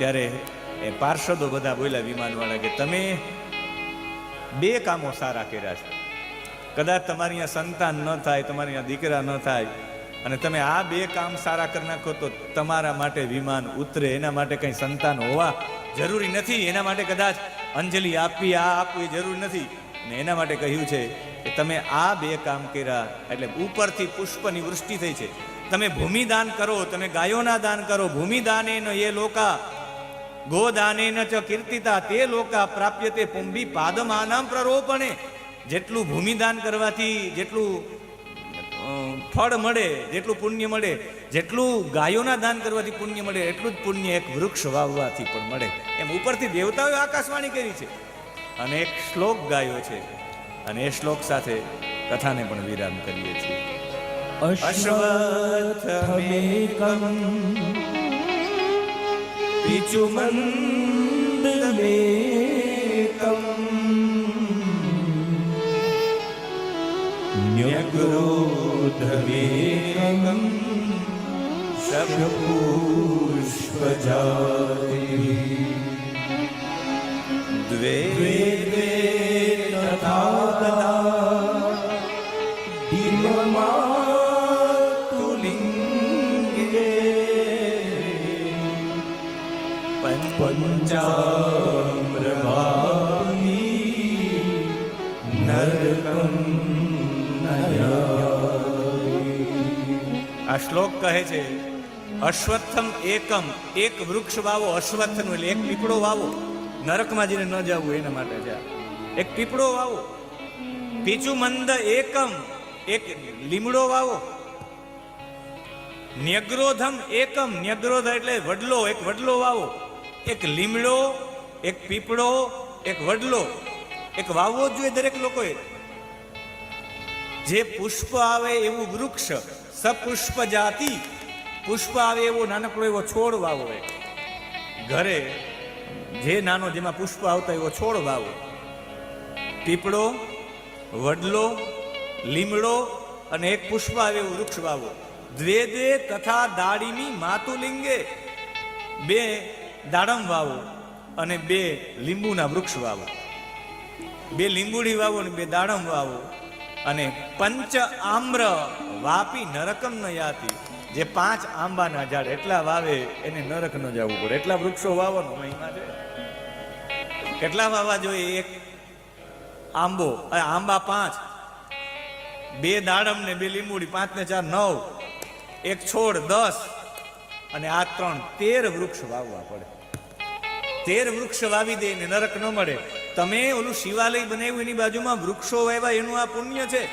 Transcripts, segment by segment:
ત્યારે એ પાર્ષદો બધા બોલ્યા વિમાનવાળા કે તમે બે કામો સારા કર્યા છે. કદાચ તમારી અહીંયા સંતાન ન થાય, તમારી અહીંયા દીકરા ન થાય, અને તમે આ બે કામ સારા કરી નાખો તો તમારા માટે વિમાન ઉતરે, એના માટે કંઈ સંતાન હોવા જરૂરી નથી, એના માટે કદાચ અંજલિ આપવી આ આપવી જરૂરી નથી. ને એના માટે કહ્યું છે કે તમે આ બે કામ કર્યા, એટલે ઉપરથી પુષ્પની વૃષ્ટિ થઈ છે. તમે ભૂમિદાન કરો, તમે ગાયોના દાન કરો, ભૂમિદાને એ લોકા. ગોદાનેન ચ કીર્તિતા તે લોકા પ્રાપ્ય તે પુંબી પાદમાનામ પ્રરોપણે. જેટલું ભૂમિદાન કરવાથી જેટલું ફળ મળે, જેટલું પુણ્ય મળે, જેટલું ગાયોના દાન કરવાથી પુણ્ય મળે, એટલું જ પુણ્ય એક વૃક્ષ વાવવાથી પણ મળે. એમ ઉપરથી દેવતાઓએ આકાશવાણી કરી છે. અને એક શ્લોક ગાયો છે. અને એ શ્લોક સાથે કથાને પણ વિરામ કરીએ છીએ. અશ્વત્થમેકમ પિચુમંદમેકમ ન્યગ્રોધમેકમ સભ્યપુષ્પજાતિ દ્વે દ્વે આ શ્લોક કહે છે, અશ્વત્થમ એકમ, એક વૃક્ષ વાવો, અશ્વત્થનું એટલે એક પીપળો વાવો. નરકમાં જઈને ન જવું એના માટે છે એક પીપળો વાવો, પીચું મંદ એકમ, એક લીમડો વાવો. ન્યગ્રોધમ એકમ ન્યગ્રોધ એટલે વડલો, એક વડલો વાવો. એક લીમડો, એક પીપળો, એક વડલો. એક વાવવો જ જોઈએ દરેક લોકોએ. જે પુષ્પ આવે એવું વૃક્ષ સપુષ્પ જાતિ. પુષ્પ આવે એવો નાનકડો એવો છોડ વાવો ઘરે જે નાનો જેમાં પુષ્પ આવતા એવો છોડ વાવો. પીપળો, વડલો, લીમડો અને એક પુષ્પ આવે એવું વૃક્ષ વાવો. દ્વે દ્વે તથા દાડીની માતુલિંગે બે દાડમ વાવો અને બે લીંબુના વૃક્ષ વાવો. બે લીંબુડી વાવો અને બે દાડમ વાવો. અને પંચ આમ્ર વાપી નરકમ ન યાતી. જે પાંચ આંબાના ઝાડ એટલા વાવે, એને નરક ન જવું પડે. એટલા વૃક્ષો વાવવાનો મહિમા છે. કેટલા વાવા જોઈએ? એક આંબો આંબા પાંચ. બે દાડમ ને બે લીંબુડી, પાંચ ને ચાર, નવ. એક છોડ દસ. અને આ ત્રણ. તેર વૃક્ષ વાવવા પડે. તેર વૃક્ષ વાવી દે ને નરક ન મળે. તમે ઓલું શિવાલય બનાવ્યું, એની બાજુમાં વૃક્ષો વાવ્યા, એનું આ પુણ્ય છે.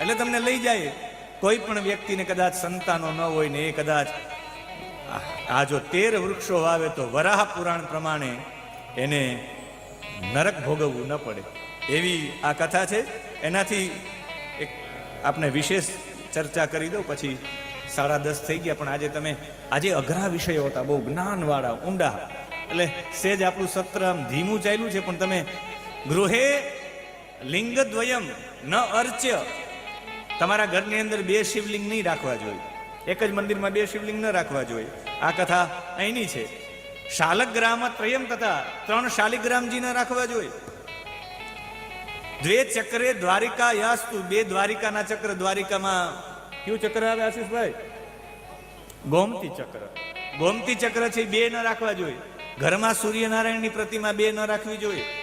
એટલે તમને લઈ જાય. કોઈ પણ વ્યક્તિને કદાચ સંતાનો ન હોય ને એ કદાચ આ- જો તેર વૃક્ષો વાવે તો વરાહ પુરાણ પ્રમાણે એને નરક ભોગવવું ન પડે. એવી આ કથા છે. એનાથી એક આપણે વિશેષ ચર્ચા કરી દઉં. પછી સાડા દસ થઈ ગયા, પણ આજે તમે આજે અઘરા વિષયો હતા. બહુ જ્ઞાનવાળા, ઊંડા. એટલે સેજ આપણું સત્ર આમ ધીમું ચાલ્યું છે, પણ તમે ગૃહે લિંગદ્વયમ ન અર્ચ્ય. તમારા ઘરની અંદર બે શિવલિંગ નહીં રાખવા જોઈએ. એક જ મંદિરમાં બે શિવલિંગ ન રાખવા જોઈએ. આ કથા અહીંની છે. શાલગ્રામ ત્રયમ તથા ત્રણ શાલિગ્રામજી રાખવા જોઈએ. દ્વે ચક્રે દ્વારિકા યાસ્તુ. બે દ્વારિકાના ચક્ર દ્વારિકામાં કયું ચક્ર આવે આશીષભાઈ? ગોમતી ચક્ર. ગોમતી ચક્ર છે બે ન રાખવા જોઈએ. ઘરમાં સૂર્યનારાયણની પ્રતિમા બે ન રાખવી જોઈએ.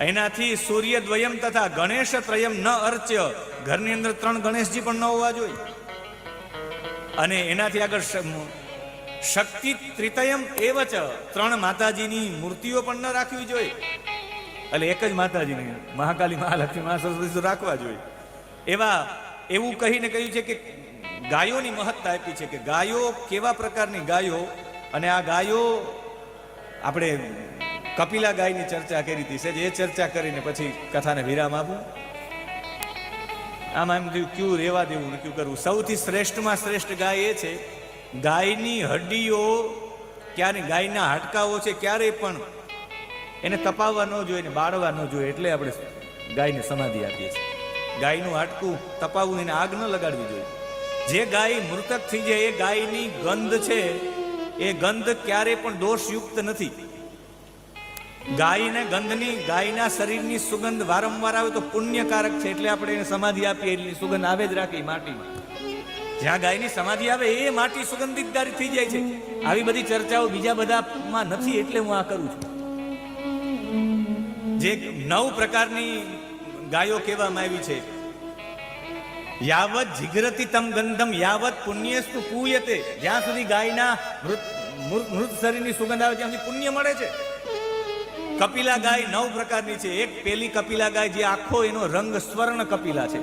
એનાથી સૂર્ય દ્વયમ તથા ગણેશ ત્રયમ ન અર્ચ્ય. ઘરની અંદર ત્રણ ગણેશજી પણ ન હોવા જોઈએ. અને એનાથી આગળ શક્તિ ત્રિતયમ એવ ચ ત્રણ માતાજીની મૂર્તિઓ પણ ન રાખવી જોઈએ. એટલે એક જ માતાજીની મહાકાલી મહાલક્ષ્મી મહા સરસ્વતી રાખવા જોઈએ. એવા એવું કહીને કહ્યું છે કે ગાયોની મહત્તા આપી છે કે ગાયો કેવા પ્રકારની ગાયો? અને આ ગાયો આપણે કપિલા ગાયની ચર્ચા કરી હતી. સેજ એ ચર્ચા કરીને પછી કથાને વિરામ આપું. આમાં એમ થયું ક્યું રેવા દેવું? ને ક્યું કરવું સૌથી શ્રેષ્ઠમાં શ્રેષ્ઠ ગાય એ છે. ગાયની હડ્ડીઓ, ક્યારે ગાયના હાડકાઓ છે ક્યારેય પણ એને તપાવવા ન જોઈએ ને બાળવા ન જોઈએ એટલે આપણે ગાયને સમાધિ આપીએ છીએ. ગાયનું હાડકું તપાવવું, એને આગ ન લગાડવી જોઈએ. જે ગાય મૃતક થઈ જાય, એ ગાયની ગંધ છે. એ ગંધ ક્યારે પણ દોષયુક્ત નથી. ગાયને ગંધની, ગાયના શરીરની સુગંધ વારંવાર આવે તો પુણ્યકારક છે એટલે આપણે એને સમાધિ આપીએ, એટલી સુગંધ આવે જ રાખી માટીમાં. જ્યાં ગાયની સમાધિ આવે એ માટી સુગંધિતદારી થઈ જાય છે. આવી બધી ચર્ચાઓ બીજા બધામાં નથી એટલે હું આ કરું છું. જે નવ પ્રકારની ગાયો કહેવામાં આવી છે. યાવત જીગરતી તમ ગંધમ, યાવત પુણ્યસ્તુ પૂયતે. જ્યાં સુધી ગાયના મૃત મૃત શરીરની સુગંધ આવે, ત્યાં સુધી પુણ્ય મળે છે. કપિલા ગાય નવ પ્રકારની છે. એક પેલી કપિલા ગાય જે આખો એનો રંગ સ્વર્ણ કપિલા છે.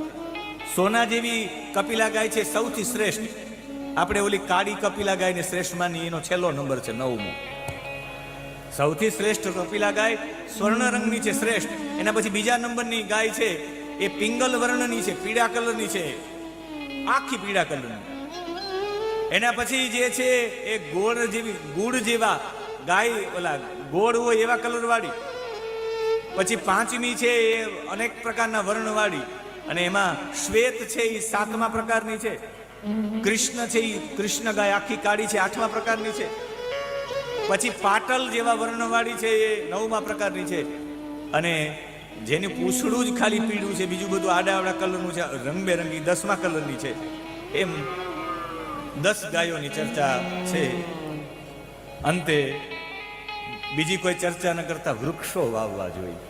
સોના જેવી કપિલા ગાય છે સૌથી શ્રેષ્ઠ. આપણે ઓલી કાળી કપિલા ગાયને શ્રેષ્ઠ માની એનો છેલ્લો નંબર છે નવમો. સૌથી શ્રેષ્ઠ કપિલા ગાય સ્વર્ણ રંગની છે શ્રેષ્ઠ. એના પછી બીજા નંબરની ગાય છે, એ પિંગલ વર્ણની છે, પીળા કલરની છે. આખી પીળા કલરની. એના પછી જે છે, એ ગોળ જેવી ગુડ જેવા ગાય, ઓલા ગોળ હોય એવા કલર વાળી પછી પાંચમી છે એ અનેક પ્રકારના વર્ણવાળી. અને એમાં શ્વેત છે એ સાતમા પ્રકારની છે. કૃષ્ણ છે એ કૃષ્ણ ગાય આખી કાળી છે, આઠમા પ્રકારની છે. પછી પાટલ જેવા વર્ણવાળી છે એ નવમા પ્રકારની છે. અને જેની પૂછડું જ ખાલી પીળું છે, બીજું બધું આડા આડા કલરનું છે, રંગબેરંગી દસમા કલરની છે. એમ દસ ગાયોની ચર્ચા છે. અંતે બીજી કોઈ ચર્ચા ન કરતા વૃક્ષો વાવવા જોઈએ.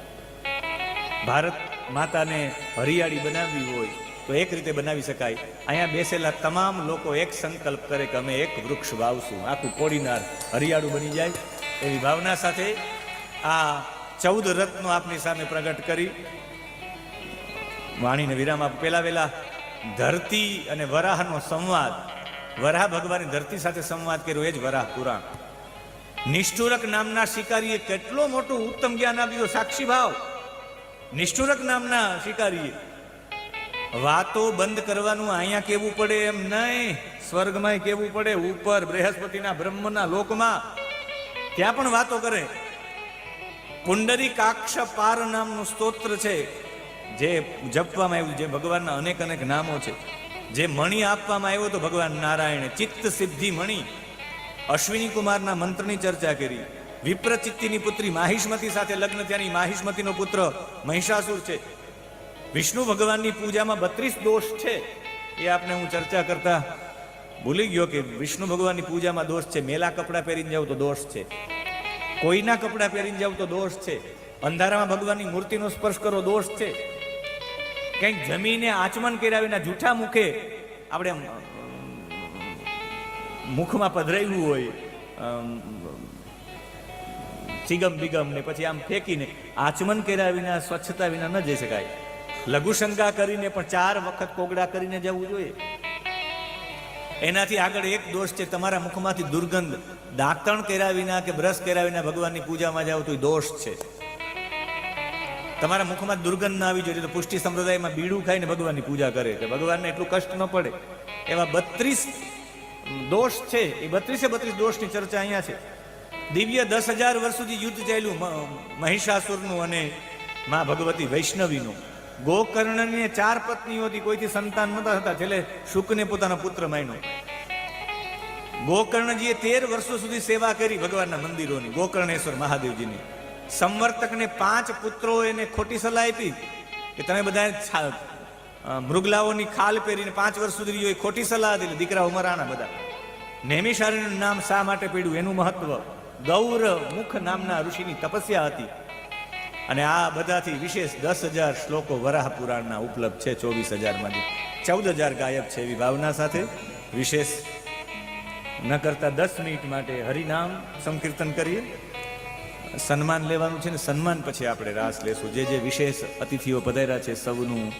ભારત માતાને હરિયાળી બનાવવી હોય તો એક રીતે બનાવી શકાય. અહીંયા બેસેલા તમામ લોકો એક સંકલ્પ કરે કે અમે એક વૃક્ષ વાવશું. આખું કોડીનાર હરિયાળું બની જાય. એવી ભાવના સાથે આ ચૌદ રત્નો આપની સામે પ્રગટ કરી. વાણીને વિરામ આપ પેલા વેલા ધરતી અને વરાહનો સંવાદ. વરાહ ભગવાને ધરતી સાથે સંવાદ કર્યો, એ જ વરાહ પુરાણ. નિષ્ઠુરક નામના શિકારીએ કેટલો મોટું ઉત્તમ જ્ઞાન આપ્યું, સાક્ષી ભાવ. નિષ્ઠુરક નામના શિકારીએ. વાતો બંધ કરવાનું અહીંયા કેવું પડે એમ નહીં. સ્વર્ગમાં કેવું પડે? ઉપર, બૃહસ્પતિના, બ્રહ્મના લોકમાં. ત્યાં પણ વાતો કરે. પુંડરી કાક્ષ પાર નામનું સ્તોત્ર છે. જે જપવામાં આવ્યું, જે ભગવાનના અનેક અનેક નામો છે. જે મણી આપવામાં આવ્યો તો ભગવાન નારાયણે, ચિત્ત સિદ્ધિ મણી. અશ્વિની કુમારના મંત્રની ચર્ચા કરી. વિપ્રચિત્તિની પુત્રી માહિષ્મતી સાથે લગ્ન ત્યાંની માહિષ્મતીનો પુત્ર મહિષાસુર છે. વિષ્ણુ ભગવાનની પૂજામાં બત્રીસ દોષ છે. એ આપને હું ચર્ચા કરતા ભૂલી ગયો કે વિષ્ણુ ભગવાનની પૂજામાં દોષ છે. મેલા કપડાં પહેરીને જાવ તો દોષ છે. કોઈના કપડાં પહેરીને જાવ તો દોષ છે. અંધારામાં ભગવાનની મૂર્તિનો સ્પર્શ કરો દોષ છે. કંઈક જમીને આચમન કર્યા વિના જૂઠા મુખે આપણે મુખમાં પધરાવ્યું હોય ચિગમ બિગમ ને પછી આમ ફેંકીને આચમન કર્યા વિના, સ્વચ્છતા વિના ન જઈ શકાય. લઘુશંકા કરીને પણ ચાર વખત કોગળા કરીને જવું જોઈએ. એનાથી આગળ એક દોષ છે, તમારા મુખમાંથી દુર્ગંધ, દાંતણ કર્યા વિના કે બ્રશ કર્યા વિના ભગવાનની પૂજામાં જાવ તો દોષ છે. તમારા મુખમાં દુર્ગંધ ના આવી જોઈએ તો પુષ્ટિ સંપ્રદાયમાં બીડું ખાઈને ભગવાનની પૂજા કરે કે ભગવાનને એટલું કષ્ટ ન પડે. એવા બત્રીસ દોષ છે, એ બત્રીસે બત્રીસ દોષની ચર્ચા અહીંયા છે. દિવ્ય દસ હજાર વર્ષ સુધી યુદ્ધ ચાલ્યું મહિષાસુરનું અને મા ભગવતી વૈષ્ણવીનું. ગોકર્ણને ચાર પત્નીઓ હતી કોઈથી સંતાન નતા થતા, છેલ્લે શુકને પોતાનો પુત્ર માન્યો. ગોકર્ણજીએ તેર વર્ષો સુધી સેવા કરી ભગવાનના મંદિરોની, ગોકર્ણેશ્વર મહાદેવજીની. સંવર્તકને પાંચ પુત્રો એને ખોટી સલાહ આપી કે તમે બધા મૃગલાઓની ખાલ પહેરીને પાંચ વર્ષ સુધી રહ્યો ખોટી સલાહ હતી દીકરા મરાણા બધા. નેમિશારીનું નામ શા માટે પડ્યું? એનું મહત્વ. ગૌર મુખ નામના ઋષિની તપસ્યા હતી. અને આ બધાથી વિશેષ દસ હજાર શ્લોકો વરાહ પુરાણના ઉપલબ્ધ છે, ચોવીસ હજારમાંથી. ચૌદ હજાર ગાયબ છે એવી ભાવના સાથે વિશેષ ન કરતા દસ મિનિટ માટે હરિનામ સંકીર્તન કરીએ. સન્માન લેવાનું છે ને સન્માન પછી આપણે રાસ લેશું. જે જે વિશેષ અતિથિઓ પધાર્યા છે, સૌનું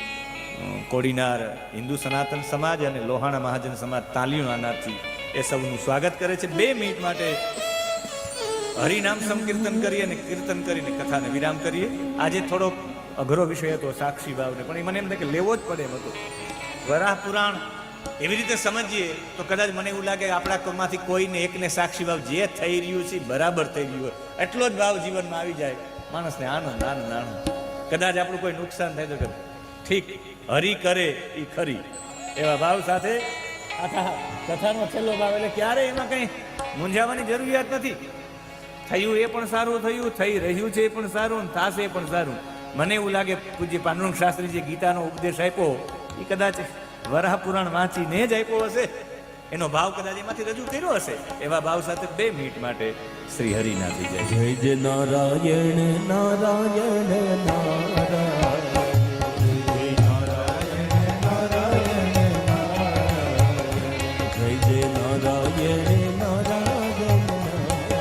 કોડીનાર હિન્દુ સનાતન સમાજ અને લોહાણા મહાજન સમાજ તાલીઓ આનાથી એ સૌનું સ્વાગત કરે છે. બે મિનિટ માટે હરિનામ સંકીર્તન કરીએ અને કીર્તન કરીને કથાને વિરામ કરીએ. આજે થોડોક અઘરો વિષય હતો, સાક્ષી ભાવને, પણ એ મને એમ કે લેવો જ પડે એમ હતો. વરાહ પુરાણ એવી રીતે સમજીએ તો કદાચ મને એવું લાગે આપણા કમાંથી કોઈને એકને સાક્ષી ભાવ જે થઈ રહ્યું છે બરાબર થઈ રહ્યું હોય. એટલો જ ભાવ જીવનમાં આવી જાય. માણસને આનંદ આનંદ આનંદ. કદાચ આપણું કોઈ નુકસાન થાય તો ઠીક, હરી કરે એ ખરી. એવા ભાવ સાથે આખા કથાનો છેલ્લો ભાવ એટલે ક્યારે એમાં કંઈ મૂંઝાવાની જરૂરિયાત નથી. થયું એ પણ સારું, થયું, થઈ રહ્યું છે એ પણ સારું અને થાશે એ પણ સારું. મને એવું લાગે પૂજ્ય પાંડુરંગ શાસ્ત્રી જે ગીતાનો ઉપદેશ આપ્યો એ કદાચ વરાહ પુરાણ વાંચીને જ આપ્યો હશે. એનો ભાવ કદાચ એમાંથી રજૂ કર્યો હશે. એવા ભાવ સાથે બે મિનિટ માટે શ્રી હરિના થઈ જાય. જય જય નારાયણ નારાયણ નારાયણ.